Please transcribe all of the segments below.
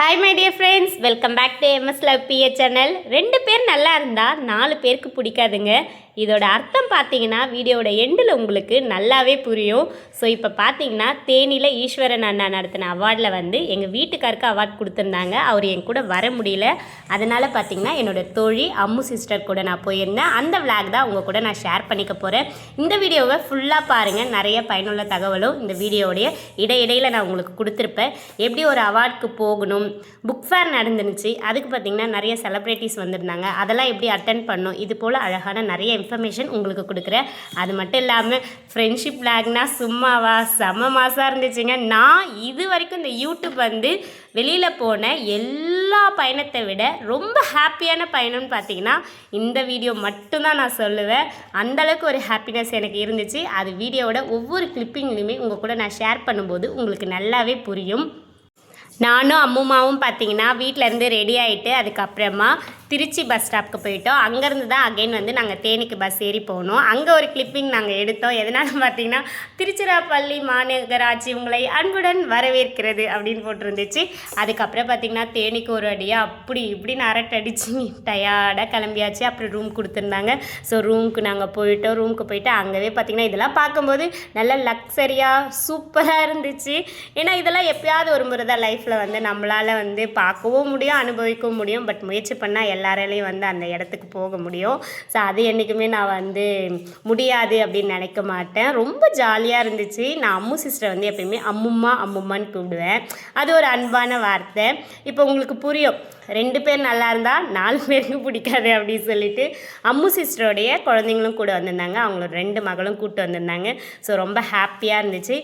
Hi my dear friends welcome back to MS love BA channel ரெண்டு பேர் நல்லா இருந்தால் நாலு பேருக்கு பிடிக்காதுங்க. இதோட அர்த்தம் பார்த்தீங்கன்னா வீடியோட எண்டில் உங்களுக்கு நல்லாவே புரியும். ஸோ இப்போ பார்த்தீங்கன்னா தேனியில் ஈஸ்வரன் அண்ணா நடத்தின அவார்டில் வந்து எங்கள் வீட்டுக்காருக்கு அவார்ட் கொடுத்துருந்தாங்க. அவர் என் கூட வர முடியல. அதனால் பார்த்தீங்கன்னா என்னோட தோழி அம்மு சிஸ்டர் கூட நான் போயிருந்தேன். அந்த விளாக் தான் உங்கள் கூட நான் ஷேர் பண்ணிக்க போகிறேன் இந்த வீடியோவை ஃபுல்லாக பாருங்கள் நிறைய பயனுள்ள தகவலும் இந்த வீடியோடைய இடையிடையில் நான் உங்களுக்கு கொடுத்துருப்பேன். எப்படி ஒரு அவார்டுக்கு போகணும்? புக் ஃபேர் நடந்துருந்துச்சு. அதுக்கு பார்த்தீங்கன்னா நிறைய செலிப்ரிட்டிஸ் வந்திருந்தாங்க. அதெல்லாம் எப்படி அட்டன் பண்ணும் இது போல் அழகான நிறைய இன்ஃபர்மேஷன் உங்களுக்கு கொடுக்குறேன். அது மட்டும் இல்லாமல் ஃப்ரெண்ட்ஷிப் பிளாக்னா சும்மாவா? செம மாசாக இருந்துச்சுங்க. நான் இது வரைக்கும் இந்த யூடியூப் வந்து வெளியில் போன எல்லா பயணத்தை விட ரொம்ப ஹாப்பியான பயணம்னு பார்த்தீங்கன்னா இந்த வீடியோ மட்டும்தான் நான் சொல்லுவேன். அந்தளவுக்கு ஒரு ஹாப்பினஸ் எனக்கு இருந்துச்சு. அது வீடியோவோட ஒவ்வொரு கிளிப்பிங்லையுமே உங்கள் கூட நான் ஷேர் பண்ணும்போது உங்களுக்கு நல்லாவே புரியும். நானும் அம்முமாவும் பார்த்தீங்கன்னா வீட்டிலேருந்து ரெடி ஆகிட்டு அதுக்கப்புறமா திருச்சி பஸ் ஸ்டாப்க்கு போயிட்டோம். அங்கேருந்து தான் அகைன் வந்து நாங்கள் தேனிக்கு பஸ் ஏறி போனோம். அங்கே ஒரு கிளிப்பிங் நாங்கள் எடுத்தோம். எதனால பார்த்தீங்கன்னா திருச்சிராப்பள்ளி மாநகராட்சி உங்களை அன்புடன் வரவேற்கிறது அப்படின்னு போட்டிருந்துச்சு. அதுக்கப்புறம் பார்த்தீங்கன்னா தேனிக்கு ஒரு அடியாக அப்படி இப்படின்னு அரட்டடிச்சு டயர்டாக கிளம்பியாச்சு. அப்புறம் ரூம் கொடுத்துருந்தாங்க. ஸோ ரூமுக்கு நாங்கள் போயிட்டோம். ரூமுக்கு போயிட்டு அங்கேவே பார்த்தீங்கன்னா இதெல்லாம் பார்க்கும்போது நல்ல லக்ஸரியாக சூப்பராக இருந்துச்சு. ஏன்னா இதெல்லாம் எப்பயாவது ஒரு முறை தான் லைஃப்பில் வந்து நம்மளால் வந்து பார்க்கவும் முடியும் அனுபவிக்கவும் முடியும். பட் முயற்சி பண்ணால் எல்லாராலையும் வந்து அந்த இடத்துக்கு போக முடியும். ஸோ அது என்றைக்குமே நான் வந்து முடியாது அப்படின்னு நினைக்க மாட்டேன். ரொம்ப ஜாலியாக இருந்துச்சு. நான் அம்மு சிஸ்டரை வந்து எப்பயுமே அம்மும்மா அம்மும்மான்னு கூப்பிடுவேன். அது ஒரு அன்பான வார்த்தை. இப்போ உங்களுக்கு புரியும். ரெண்டு பேர் நல்லா இருந்தால் நாலு பேருக்கு பிடிக்காது அப்படின்னு சொல்லிட்டு அம்மு சிஸ்டருடைய குழந்தைங்களும் கூட வந்திருந்தாங்க. அவங்களோட ரெண்டு மகளும் கூப்பிட்டு வந்திருந்தாங்க. ஸோ ரொம்ப ஹாப்பியாக இருந்துச்சு.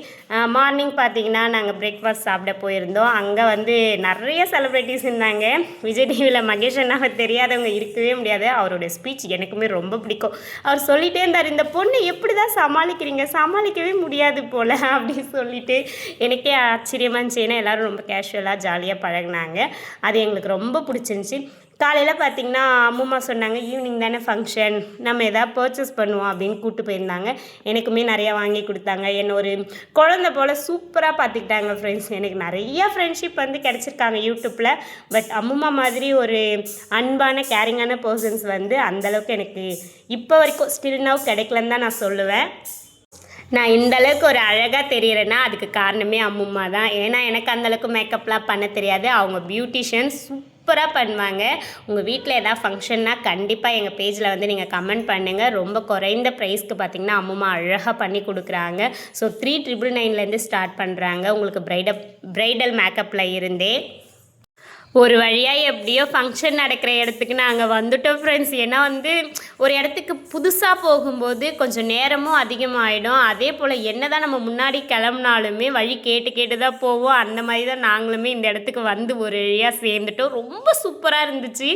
மார்னிங் பார்த்தீங்கன்னா நாங்கள் பிரேக்ஃபாஸ்ட் சாப்பிட போயிருந்தோம். அங்கே வந்து நிறைய செலிப்ரிட்டிஸ் இருந்தாங்க. விஜய் டிவியில் மகேஷ் அண்ணாவை தெரியாதவங்க இருக்கவே முடியாது. அவருடைய ஸ்பீச் எனக்குமே ரொம்ப பிடிக்கும். அவர் சொல்லிகிட்டே இருந்தார் இந்த பொண்ணு எப்படி தான் சமாளிக்கிறீங்க? சமாளிக்கவே முடியாது போல் அப்படின்னு சொல்லிட்டு எனக்கே ஆச்சரியமாக இருந்துச்சு. ஏன்னா எல்லோரும் ரொம்ப கேஷுவலாக ஜாலியாக பழகினாங்க. அது எங்களுக்கு ரொம்ப பிடிச்சிருந்துச்சி. காலையில் பார்த்தீங்கன்னா அம்மா சொன்னாங்க ஈவினிங் தானே ஃபங்க்ஷன் நம்ம எதாவது பர்ச்சேஸ் பண்ணுவோம் அப்படின்னு கூப்பிட்டு போயிருந்தாங்க. எனக்குமே நிறையா வாங்கி கொடுத்தாங்க. என்னை ஒரு குழந்த போல் சூப்பராக பார்த்துக்கிட்டாங்க ஃப்ரெண்ட்ஸ் எனக்கு நிறைய ஃப்ரெண்ட்ஷிப் வந்து கிடச்சிருக்காங்க யூடியூப்பில் பட் அம்மா மாதிரி ஒரு அன்பான கேரிங்கான பர்சன்ஸ் வந்து அந்தளவுக்கு எனக்கு இப்போ வரைக்கும் ஸ்டில் நவ் கிடைக்கலன்னு தான் நான் சொல்லுவேன். நான் இந்த அளவுக்கு ஒரு அழகாக தெரிகிறேன்னா அதுக்கு காரணமே அம்மும்மா தான். ஏன்னா எனக்கு அந்தளவுக்கு மேக்கப்லாம் பண்ண தெரியாது. அவங்க பியூட்டிஷியன் சூப்பராக பண்ணுவாங்க. உங்கள் வீட்டில் எதாவது ஃபங்க்ஷன்னா கண்டிப்பாக எங்கள் பேஜில் வந்து நீங்கள் கமெண்ட் பண்ணுங்கள் ரொம்ப குறைந்த ப்ரைஸ்க்கு பார்த்தீங்கன்னா அம்மா அழகாக பண்ணி கொடுக்குறாங்க. ஸோ த்ரீ ட்ரிபிள் நைன்லேருந்து ஸ்டார்ட் பண்ணுறாங்க உங்களுக்கு ப்ரைடப் ப்ரைடல் மேக்கப்பில் இருந்தே. ஒரு வழியாக எப்படியோ ஃபங்க்ஷன் நடக்கிற இடத்துக்கு நாங்கள் வந்துட்டோம் ஃப்ரெண்ட்ஸ் ஏன்னா வந்து ஒரு இடத்துக்கு புதுசாக போகும்போது கொஞ்சம் நேரமும் அதிகமாகிடும் அதே போல் என்ன தான் நம்ம முன்னாடி கிளம்புனாலுமே வழி கேட்டு கேட்டு தான் போவோம். அந்த மாதிரி தான் நாங்களுமே இந்த இடத்துக்கு வந்து ஒரு வழியாக சேர்ந்துட்டோம். ரொம்ப சூப்பராக இருந்துச்சு.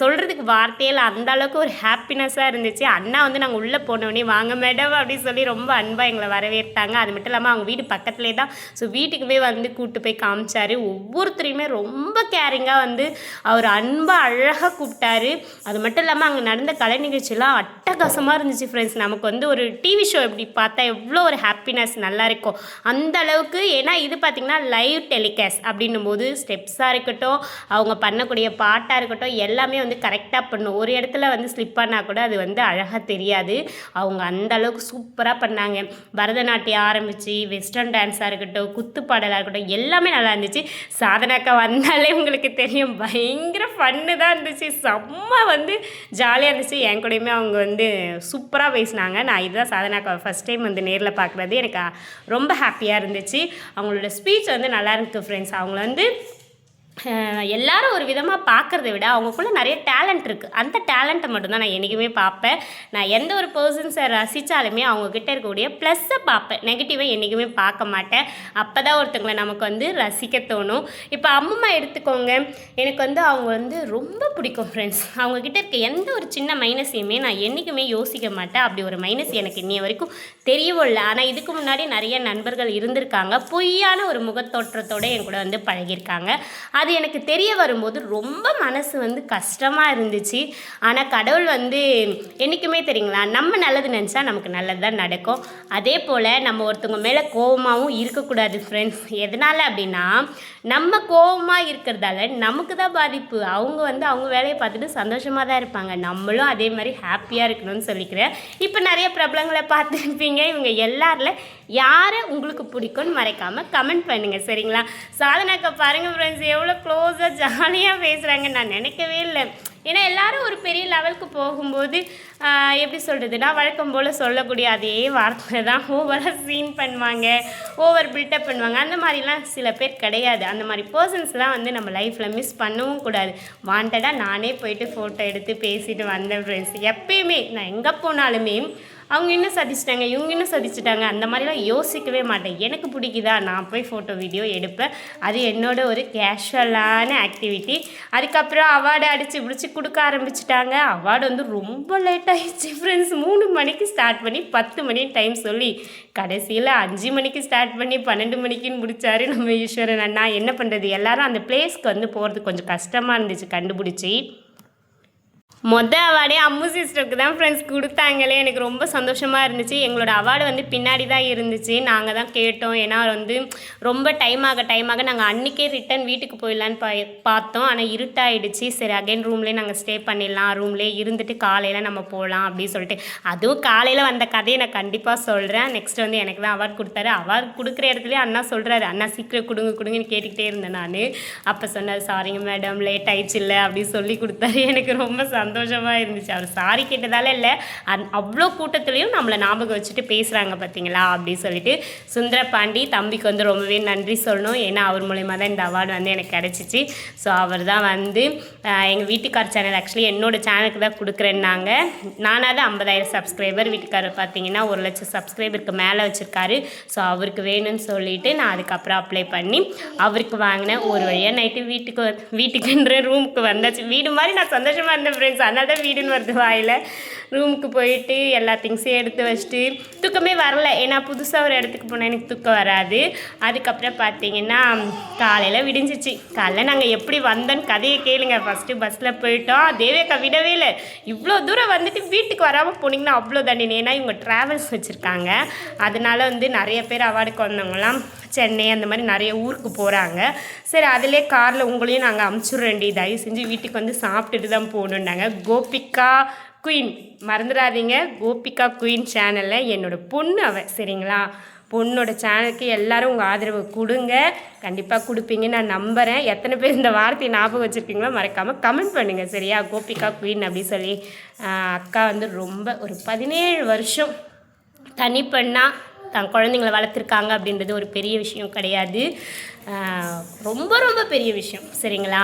சொல்கிறதுக்கு வார்த்தையில் அந்த அளவுக்கு ஒரு ஹாப்பினஸ்ஸாக இருந்துச்சு. அண்ணா வந்து நாங்கள் உள்ளே போனோடனே வாங்க மேடம் அப்படின்னு சொல்லி ரொம்ப அன்பாக எங்களை வரவேற்றாங்க. அது மட்டும் இல்லாமல் அவங்க வீடு பக்கத்துலேயே தான். ஸோ வீட்டுக்குமே வந்து கூப்பிட்டு போய் காமிச்சாரு. ஒவ்வொருத்தரையுமே ரொம்ப கேரிங்காக வந்து அவர் அன்பாக அழகாக கூப்பிட்டாரு. அது மட்டும் இல்லாமல் அங்கே நடந்த கலை நிகழ்ச்சியெல்லாம் அட்டகாசமாக இருந்துச்சு ஃப்ரெண்ட்ஸ் நமக்கு வந்து ஒரு டிவி ஷோ எப்படி பார்த்தா எவ்வளோ ஒரு ஹாப்பினஸ் நல்லா இருக்கும். அந்த அளவுக்கு ஏன்னா இது பார்த்திங்கன்னா லைவ் டெலிகாஸ்ட் அப்படின்னும் போது ஸ்டெப்ஸாக இருக்கட்டும் அவங்க பண்ணக்கூடிய பாட்டாக இருக்கட்டும் எல்லாமே வந்து கரெக்டாக பண்ணும். ஒரு இடத்துல வந்து ஸ்லிப் ஆனால் கூட அது வந்து அழகாக தெரியாது. அவங்க அந்த அளவுக்கு சூப்பராக பண்ணாங்க. பரதநாட்டியம் ஆரம்பித்து வெஸ்டர்ன் டான்ஸாக இருக்கட்டும் குத்து பாடலாக இருக்கட்டும் எல்லாமே நல்லா இருந்துச்சு. சாதனாக்கா வந்தாலே உங்களுக்கு தெரியும். பயங்கர ஃபன்னு தான் இருந்துச்சு. செம்ம வந்து ஜாலியாக இருந்துச்சு. என் கூடயுமே அவங்க வந்து சூப்பராக பேசினாங்க. நான் இதுதான் சாதனாக்கா ஃபஸ்ட் டைம் வந்து நேரில் பார்க்குறது எனக்கு ரொம்ப ஹாப்பியாக இருந்துச்சு. அவங்களோட ஸ்பீச் வந்து நல்லா இருக்குது ஃப்ரெண்ட்ஸ் அவங்கள வந்து எல்லாரும் ஒரு விதமாக பார்க்குறத விட அவங்களுக்குள்ள நிறைய டேலண்ட் இருக்குது அந்த டேலண்ட்டை மட்டும்தான் நான் என்றைக்குமே பார்ப்பேன். நான் எந்த ஒரு பர்சன்ஸை ரசித்தாலுமே அவங்கக்கிட்ட இருக்கக்கூடிய ப்ளஸ்ஸை பார்ப்பேன். நெகட்டிவை என்றைக்குமே பார்க்க மாட்டேன். அப்போ தான் ஒருத்தவங்களை நமக்கு வந்து ரசிக்க தோணும். இப்போ அம்மம்மா எடுத்துக்கோங்க. எனக்கு வந்து அவங்க வந்து ரொம்ப பிடிக்கும் ஃப்ரெண்ட்ஸ் அவங்கக்கிட்ட இருக்க எந்த ஒரு சின்ன மைனஸையுமே நான் என்றைக்குமே யோசிக்க மாட்டேன். அப்படி ஒரு மைனஸ் எனக்கு இன்னைய வரைக்கும் தெரியவும் இல்லை. ஆனால் இதுக்கு முன்னாடி நிறைய நண்பர்கள் இருந்திருக்காங்க. பொய்யான ஒரு முகத்தோற்றத்தோடு என் கூட வந்து பழகியிருக்காங்க. அது அது எனக்கு தெரிய வரும்போது ரொம்ப மனசு வந்து கஷ்டமாக இருந்துச்சு. ஆனால் கடவுள் வந்து என்றைக்குமே தெரியுங்களா நம்ம நல்லது நினச்சா நமக்கு நல்லது தான் நடக்கும். அதே போல் நம்ம ஒருத்தவங்க மேலே கோவமாகவும் இருக்கக்கூடாது ஃப்ரெண்ட்ஸ் எதனால் அப்படின்னா நம்ம கோவமாக இருக்கிறதால நமக்கு தான் பாதிப்பு. அவங்க வந்து அவங்க வேலையை பார்த்துட்டு சந்தோஷமாக தான் இருப்பாங்க. நம்மளும் அதே மாதிரி ஹாப்பியாக இருக்கணும்னு சொல்லிக்கிறேன் இப்போ நிறைய பிரபலங்களை பார்த்துருப்பீங்க. இவங்க எல்லாரில் யாரை உங்களுக்கு பிடிக்கும்னு மறைக்காமல் கமெண்ட் பண்ணுங்கள் சரிங்களா? சாதனாக்கா பாருங்கள் ஃப்ரெண்ட்ஸ் எவ்வளோ க்ளோஸாக ஜாலியாக பேசுகிறாங்க நான் நினைக்கவே இல்லை. ஏன்னா எல்லாரும் ஒரு பெரிய லெவலுக்கு போகும்போது எப்படி சொல்கிறதுனா வழக்கம் போல் சொல்லக்கூடிய அதே வார்த்தை தான். ஓவராக சீன் பண்ணுவாங்க ஓவர் பில்டப் பண்ணுவாங்க. அந்த மாதிரிலாம் சில பேர் கிடையாது. அந்த மாதிரி பர்சன்ஸ்லாம் வந்து நம்ம லைஃப்பில் மிஸ் பண்ணவும் கூடாது. வாண்டடாக நானே போயிட்டு ஃபோட்டோ எடுத்து பேசிட்டு வந்தேன் ஃப்ரெண்ட்ஸ் எப்பயுமே நான் எங்கே போனாலுமே அவங்க இன்னும் சதிச்சிட்டாங்க இவங்க இன்னும் சதிச்சிட்டாங்க அந்த மாதிரிலாம் யோசிக்கவே மாட்டேன். எனக்கு பிடிக்குதா? நான் போய் ஃபோட்டோ வீடியோ எடுப்பேன். அது என்னோட ஒரு கேஷுவலான ஆக்டிவிட்டி அதுக்கப்புறம் அவார்டு அடித்து பிடிச்சி கொடுக்க ஆரம்பிச்சிட்டாங்க. அவார்டு வந்து ரொம்ப லேட் ஆகிடுச்சு ஃப்ரெண்ட்ஸ் மூணு மணிக்கு ஸ்டார்ட் பண்ணி பத்து மணி டைம் சொல்லி கடைசியில் அஞ்சு மணிக்கு ஸ்டார்ட் பண்ணி பன்னெண்டு மணிக்குன்னு முடித்தாரு நம்ம ஈஸ்வரன் அண்ணா. என்ன பண்ணுறது எல்லாரும் அந்த பிளேஸ்க்கு வந்து போகிறது கொஞ்சம் கஷ்டமாக இருந்துச்சு கண்டுபிடிச்சி. மொத அவார்டே அம்மு சிஸ்டருக்கு தான் ஃப்ரெண்ட்ஸ் கொடுத்தாங்களே. எனக்கு ரொம்ப சந்தோஷமாக இருந்துச்சு. எங்களோட அவார்டு வந்து பின்னாடி தான் இருந்துச்சு. நாங்கள் தான் கேட்டோம். ஏன்னா வந்து ரொம்ப டைம் ஆக டைம் ஆக நாங்கள் அன்றைக்கே ரிட்டன் வீட்டுக்கு போயிடலான்னு பா பார்த்தோம். ஆனால் இருட்டாயிடுச்சு. சரி அகைன் ரூம்லேயே நாங்கள் ஸ்டே பண்ணிடலாம். ரூம்லேயே இருந்துட்டு காலையில் நம்ம போகலாம் அப்படின்னு சொல்லிட்டு. அதுவும் காலையில் வந்த கதையை நான் கண்டிப்பாக சொல்கிறேன் நெக்ஸ்ட் வந்து எனக்கு தான் அவார்ட் கொடுத்தாரு. அவார்ட் கொடுக்குற இடத்துலயே அண்ணா சொல்கிறாரு அண்ணா சீக்கிரம் கொடுங்க கொடுங்கன்னு கேட்டுக்கிட்டே இருந்தேன் நான். அப்போ சொன்னார் சாரிங்க மேடம் லேட் ஆயிடுச்சு இல்லை அப்படின்னு சொல்லி கொடுத்தாரு. எனக்கு ரொம்ப சந்தோஷம் சந்தோஷமாக இருந்துச்சு. அவர் சாரி கேட்டதால இல்லை. அந் அவ்வளோ கூட்டத்துலேயும் நம்மளை ஞாபகம் வச்சுட்டு பேசுகிறாங்க பார்த்தீங்களா அப்படின்னு சொல்லிட்டு சுந்தர பாண்டி தம்பிக்கு வந்து ரொம்பவே நன்றி சொல்லணும். ஏன்னா அவர் மூலயமா தான் இந்த அவார்டு வந்து எனக்கு கிடச்சிச்சு. ஸோ அவர் தான் வந்து எங்கள் வீட்டுக்கார் சேனல் ஆக்சுவலி என்னோட சேனலுக்கு தான் கொடுக்குறேன்னாங்க. நானாவது ஐம்பதாயிரம் சப்ஸ்கிரைபர் வீட்டுக்காரர் பார்த்தீங்கன்னா ஒரு லட்சம் சப்ஸ்கிரைபருக்கு மேலே வச்சுருக்காரு. ஸோ அவருக்கு வேணும்னு சொல்லிட்டு நான் அதுக்கப்புறம் அப்ளை பண்ணி அவருக்கு வாங்கினேன் ஒரு வழியாக நைட்டு வீட்டுக்கு வீட்டுக்குன்ற ரூமுக்கு வந்தாச்சு. வீடு மாதிரி நான் சந்தோஷமாக இருந்தேன் ஃப்ரெண்ட்ஸ் அதனால தான் வீடுன்னு வருது வாயில். ரூமுக்கு போயிட்டு எல்லா திங்ஸையும் எடுத்து வச்சுட்டு தூக்கமே வரல. ஏன்னா புதுசாக ஒரு இடத்துக்கு போனால் எனக்கு தூக்கம் வராது. அதுக்கப்புறம் பார்த்தீங்கன்னா காலையில் விடிஞ்சிச்சு. காலைல நாங்கள் எப்படி வந்தோன்னு கதையை கேளுங்க. ஃபஸ்ட்டு பஸ்ஸில் போயிட்டோம். தேவேக்கா விடவே இல்லை. இவ்வளோ தூரம் வந்துட்டு வீட்டுக்கு வராமல் போனீங்கன்னா அவ்வளோ தண்டனை ஏன்னா இவங்க ட்ராவல்ஸ் வச்சுருக்காங்க. அதனால வந்து நிறைய பேர் அவார்டுக்கு வந்தவங்களாம் சென்னை அந்த மாதிரி நிறைய ஊருக்கு போகிறாங்க சரி அதிலே காரில் உங்களையும் நாங்கள் அமுச்சுடுறேன்டி தயவு செஞ்சு வீட்டுக்கு வந்து சாப்பிட்டுட்டு தான் போகணுன்னாங்க கோபிகா குயின் மறந்துடாதீங்க. கோபிகா குயின் சேனலில் என்னோட பொண்ணு அவ சரிங்களா? பொண்ணோட சேனலுக்கு எல்லாரும் உங்கள் ஆதரவு கொடுங்க. கண்டிப்பாக கொடுப்பீங்கன்னு நான் நம்புகிறேன் எத்தனை பேர் இந்த வார்த்தையை ஞாபகம் வச்சுருக்கீங்களோ மறக்காமல் கமெண்ட் பண்ணுங்கள் சரியா? கோபிகா குயின் அப்படி சொல்லி. அக்கா வந்து ரொம்ப ஒரு பதினேழு வருஷம் தனிப்பெண்ணாக தான் குழந்தைங்கள வளர்த்துருக்காங்க அப்படின்றது ஒரு பெரிய விஷயம் கிடையாது. ரொம்ப ரொம்ப பெரிய விஷயம் சரிங்களா?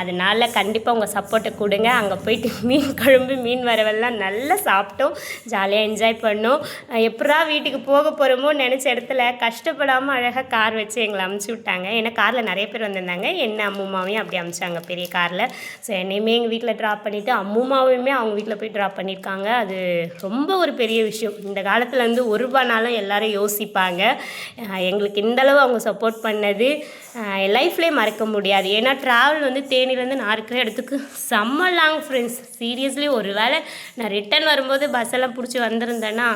அதனால் கண்டிப்பாக உங்கள் சப்போர்ட்டை கொடுங்க. அங்கே போயிட்டு மீன் குழம்பு மீன் வரவெல்லாம் நல்லா சாப்பிட்டோம். ஜாலியாக என்ஜாய் பண்ணோம். எப்படா வீட்டுக்கு போக போகிறோமோ நினச்ச இடத்துல கஷ்டப்படாமல் அழகாக கார் வச்சு எங்களை அமுச்சு விட்டாங்க. ஏன்னா காரில் நிறைய பேர் வந்திருந்தாங்க. என்ன அம்முமாவையும் அப்படி அமுச்சாங்க பெரிய காரில். ஸோ என்னையுமே எங்கள் வீட்டில் ட்ராப் பண்ணிவிட்டு அம்முமாவையுமே அவங்க வீட்டில் போய் ட்ராப் பண்ணியிருக்காங்க. அது ரொம்ப ஒரு பெரிய விஷயம். இந்த காலத்தில் வந்து ஒரு ரூபானாலும் எல்லோரும் யோசிப்பாங்க. எங்களுக்கு இந்த அளவு அவங்க சப்போர்ட் பண்ணது. லைஃப்லேயே மறக்க முடியாது. ஏன்னா ட்ராவல் வந்து தேனிலேருந்து நான் இருக்கிற இடத்துக்கு செம்ம லாங் ஃப்ரெண்ட்ஸ் சீரியஸ்லி ஒரு வேளை நான் ரிட்டர்ன் வரும்போது பஸ் எல்லாம் பிடிச்சி வந்திருந்தேன்னா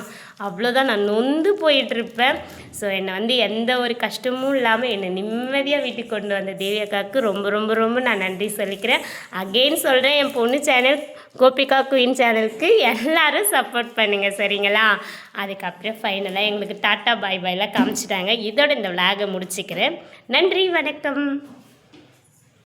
அவ்வளோதான் நான் நொந்து போயிட்டுருப்பேன் ஸோ என்னை வந்து எந்த ஒரு கஷ்டமும் இல்லாமல் என்னை நிம்மதியாக வீட்டுக்கு கொண்டு வந்த தேவி அக்காவுக்கு ரொம்ப ரொம்ப ரொம்ப நான் நன்றி சொல்லிக்கிறேன். அகெயின் சொல்கிறேன் என் பொண்ணு சேனல் கோபிகா குயின் சேனலுக்கு எல்லோரும் சப்போர்ட் பண்ணுங்கள் சரிங்களா? அதுக்கப்புறம் ஃபைனலாக எங்களுக்கு டாட்டா பாய் பாய்லாம் காமிச்சிட்டாங்க. இதோட இந்த விளாகை முடிச்சுக்கிறேன். நன்றி வணக்கம்.